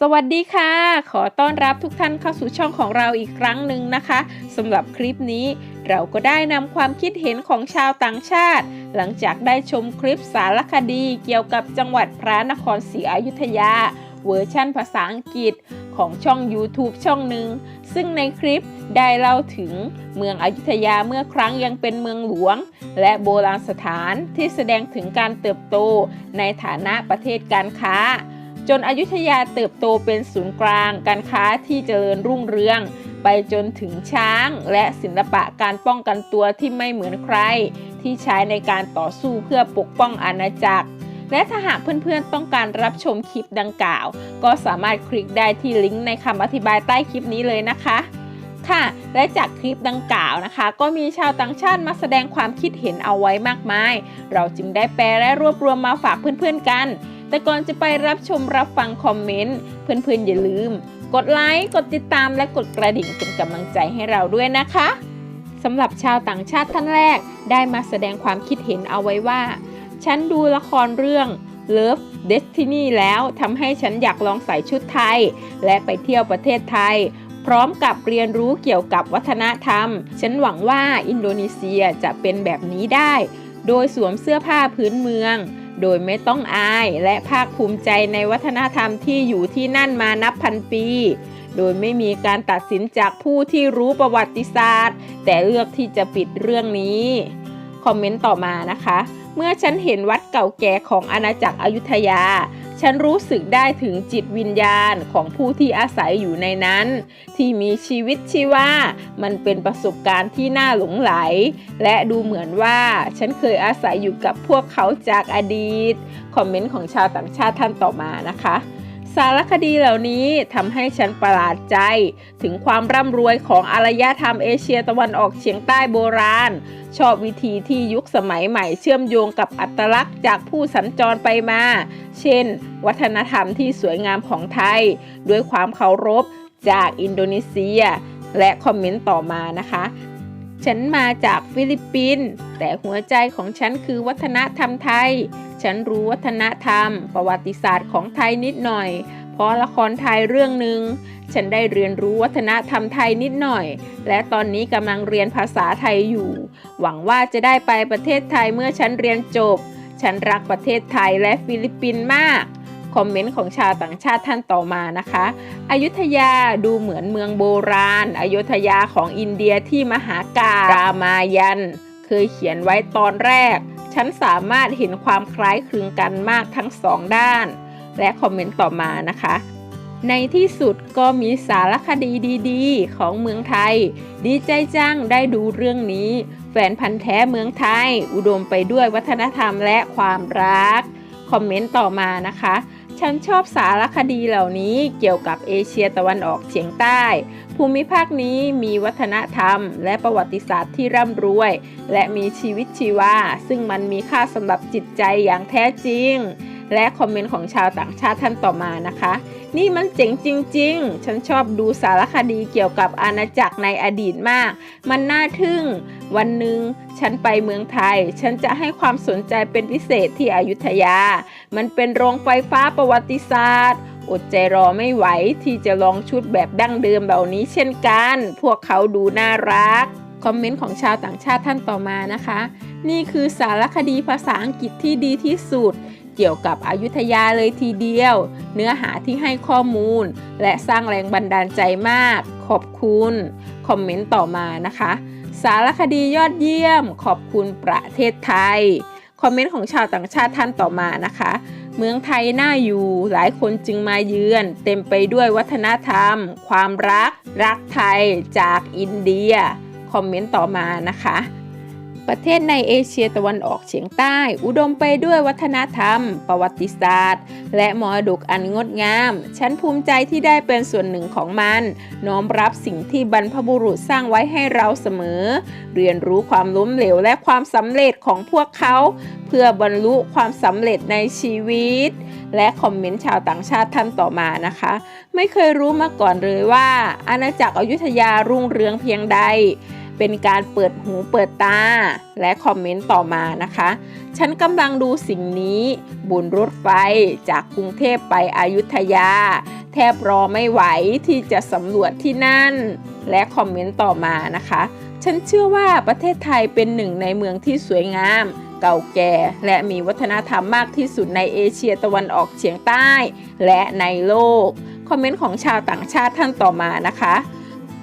สวัสดีค่ะ ขอต้อนรับทุกท่านเข้าสู่ช่องของเราอีกครั้งหนึ่งนะคะสำหรับคลิปนี้เราก็ได้นำความคิดเห็นของชาวต่างชาติ หลังจากได้ชมคลิปสารคดีเกี่ยวกับจังหวัดพระนครศรีอยุธยา เวอร์ชั่นภาษาอังกฤษของช่อง YouTube ช่องหนึ่ง ซึ่งในคลิปได้เล่าถึงเมืองอยุธยาเมื่อครั้งยังเป็นเมืองหลวง และโบราณสถานที่แสดงถึงการเติบโตในฐานะประเทศการค้า จนอยุธยาเติบโตเป็นศูนย์กลางการค้าที่เจริญรุ่งเรือง ไปจนถึงช้างและศิลปะการป้องกันตัวที่ไม่เหมือนใคร ที่ใช้ในการต่อสู้เพื่อปกป้องอาณาจักร และถ้าหากเพื่อนๆต้องการรับชมคลิปดังกล่าว ก็สามารถคลิกได้ที่ลิงก์ในคำอธิบายใต้คลิปนี้เลยนะคะค่ะและจากคลิปดังกล่าวนะคะ ก็มีชาวต่างชาติมาแสดงความคิดเห็นเอาไว้มากมาย เราจึงได้แปลและรวบรวมมาฝากเพื่อนๆกัน แต่ก่อนจะไปรับชมรับฟังคอมเมนต์ เพื่อนๆอย่าลืม กดไลค์กดติดตามและกดกระดิ่งเป็นกำลังใจให้เราด้วยนะคะสำหรับชาวต่างชาติท่านแรกได้มาแสดงความคิดเห็นเอาไว้ว่า ฉันดูละครเรื่อง Love Destiny แล้วทำให้ฉันอยากลองใส่ชุดไทย และไปเที่ยวประเทศไทย พร้อมกับเรียนรู้เกี่ยวกับวัฒนธรรม ฉันหวังว่าอินโดนีเซียจะเป็นแบบนี้ได้ โดยสวมเสื้อผ้าพื้นเมือง โดยไม่ต้องอายและภาคภูมิใจในวัฒนธรรมที่อยู่ที่นั่นมานับพันปี โดยไม่มีการตัดสินจากผู้ที่รู้ประวัติศาสตร์ แต่เลือกที่จะปิดเรื่องนี้ คอมเมนต์ต่อมานะคะ เมื่อฉันเห็นวัดเก่าแก่ของอาณาจักรอยุธยา ฉันรู้สึกได้ถึงจิตวิญญาณของผู้ที่อาศัยอยู่ในนั้น ที่มีชีวิตชีวา มันเป็นประสบการณ์ที่น่าหลงไหล และดูเหมือนว่าฉันเคยอาศัยอยู่กับพวกเขาจากอดีต คอมเมนต์ของชาวต่างชาติท่านต่อมานะคะ สารคดีเหล่านี้ทำให้ฉันประหลาดใจ ถึงความร่ำรวยของอารยธรรมเอเชียตะวันออกเฉียงใต้โบราณ ชอบวิธีที่ยุคสมัยใหม่เชื่อมโยงกับอัตลักษณ์จากผู้สัญจรไปมา เช่น วัฒนธรรมที่สวยงามของไทย ด้วยความเคารพจากอินโดนีเซีย และคอมเมนต์ต่อมานะคะ ฉันมาจากฟิลิปปินส์แต่หัวใจของฉันคือวัฒนธรรมไทย ฉันรู้วัฒนธรรม ประวัติศาสตร์ของไทยนิดหน่อย เพราะละครไทยเรื่องหนึ่งฉันได้เรียนรู้วัฒนธรรมไทยนิดหน่อย และตอนนี้กำลังเรียนภาษาไทยอยู่ หวังว่าจะได้ไปประเทศไทยเมื่อฉันเรียนจบ ฉันรักประเทศไทยและฟิลิปปินส์มาก คอมเมนต์ของชาวต่างชาติท่านต่อมานะคะอยุธยาดูเหมือนเมืองโบราณอยุธยาของอินเดียที่มหาการรามายัน เคยเขียนไว้ตอนแรก ฉันสามารถเห็นความคล้ายคลึงกันมากทั้งสองด้าน และคอมเมนต์ต่อมานะคะ ในที่สุดก็มีสารคดีดีๆ ของเมืองไทย ดีใจจังได้ดูเรื่องนี้ แฟนพันธ์แท้เมืองไทย อุดมไปด้วยวัฒนธรรมและความรัก คอมเมนต์ต่อมานะคะ ฉันชอบสารคดีเหล่านี้เกี่ยวกับเอเชียตะวันออกเฉียงใต้ ภูมิภาคนี้มีวัฒนธรรม และประวัติศาสตร์ที่ร่ำรวย และมีชีวิตชีวา ซึ่งมันมีค่าสำหรับจิตใจอย่างแท้จริง และคอมเมนต์ของชาวต่างชาติท่านต่อมานะคะ นี่มันเจ๋งจริง ๆ ฉันชอบดูสารคดีเกี่ยวกับอาณาจักรในอดีตมาก มันน่าทึ่ง วันหนึ่งฉันไปเมืองไทย ฉันจะให้ความสนใจเป็นพิเศษที่อยุธยา มันเป็นโรงไฟฟ้าประวัติศาสตร์ อดใจรอไม่ไหวที่จะลองชุดแบบดั้งเดิมเหล่านี้เช่นกัน พวกเขาดูน่ารัก คอมเมนต์ของชาวต่างชาติท่านต่อมานะคะ นี่คือสารคดีภาษาอังกฤษที่ดีที่สุดเกี่ยวกับอายุทยาเลยทีเดียว เนื้อหาที่ให้ข้อมูล และสร้างแรงบันดาลใจมาก ขอบคุณ คอมเมนต์ต่อมานะคะ สารคดียอดเยี่ยม ขอบคุณประเทศไทย คอมเมนต์ของชาวต่างชาติท่านต่อมานะคะ เมืองไทยน่าอยู่ หลายคนจึงมาเยือน เต็มไปด้วยวัฒนธรรม ความรัก รักไทยจากอินเดีย คอมเมนต์ต่อมานะคะ ประเทศในเอเชียตะวันออกเฉียงใต้ อุดมไปด้วยวัฒนธรรม ประวัติศาสตร์ และมรดกอันงดงาม ฉันภูมิใจที่ได้เป็นส่วนหนึ่งของมัน น้อมรับสิ่งที่บรรพบุรุษสร้างไว้ให้เราเสมอ เรียนรู้ความล้มเหลวและความสำเร็จของพวกเขา เพื่อบรรลุความสำเร็จในชีวิต และคอมเมนต์ชาวต่างชาติท่านต่อมานะคะ ไม่เคยรู้มาก่อนเลยว่า อาณาจักรอยุธยารุ่งเรืองเพียงใด เป็นการเปิดหูเปิดตา และคอมเมนต์ต่อมานะคะ ฉันกำลังดูสิ่งนี้บนรถไฟจากกรุงเทพไปอยุธยา แทบรอไม่ไหวที่จะสำรวจที่นั่น และคอมเมนต์ต่อมานะคะ ฉันเชื่อว่าประเทศไทยเป็นหนึ่งในเมืองที่สวยงาม เก่าแก่ และมีวัฒนธรรมมากที่สุดในเอเชียตะวันออกเฉียงใต้ และในโลก คอมเมนต์ของชาวต่างชาติท่านต่อมานะคะ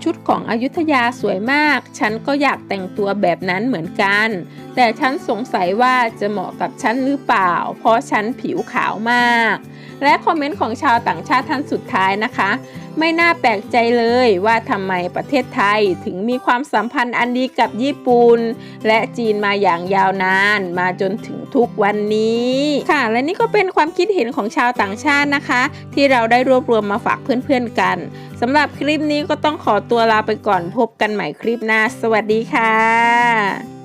ชุดของอยุธยาสวยมาก ฉันก็อยากแต่งตัวแบบนั้นเหมือนกัน แต่ฉันสงสัยว่าจะเหมาะกับฉันหรือเปล่า เพราะฉันผิวขาวมาก และคอมเมนต์ของชาวต่างชาติท่านสุดท้ายนะคะ ไม่น่าแปลกใจเลยว่าทำไมประเทศไทยถึงมีความสัมพันธ์อันดีกับญี่ปุ่นและจีนมาอย่างยาวนาน มาจนถึงทุกวันนี้ค่ะ และนี่ก็เป็นความคิดเห็นของชาวต่างชาตินะคะ ที่เราได้รวบรวมมาฝากเพื่อนๆกันสำหรับคลิปนี้ก็ต้องขอตัวลาไปก่อนพบกันใหม่คลิปหน้า สวัสดีค่ะ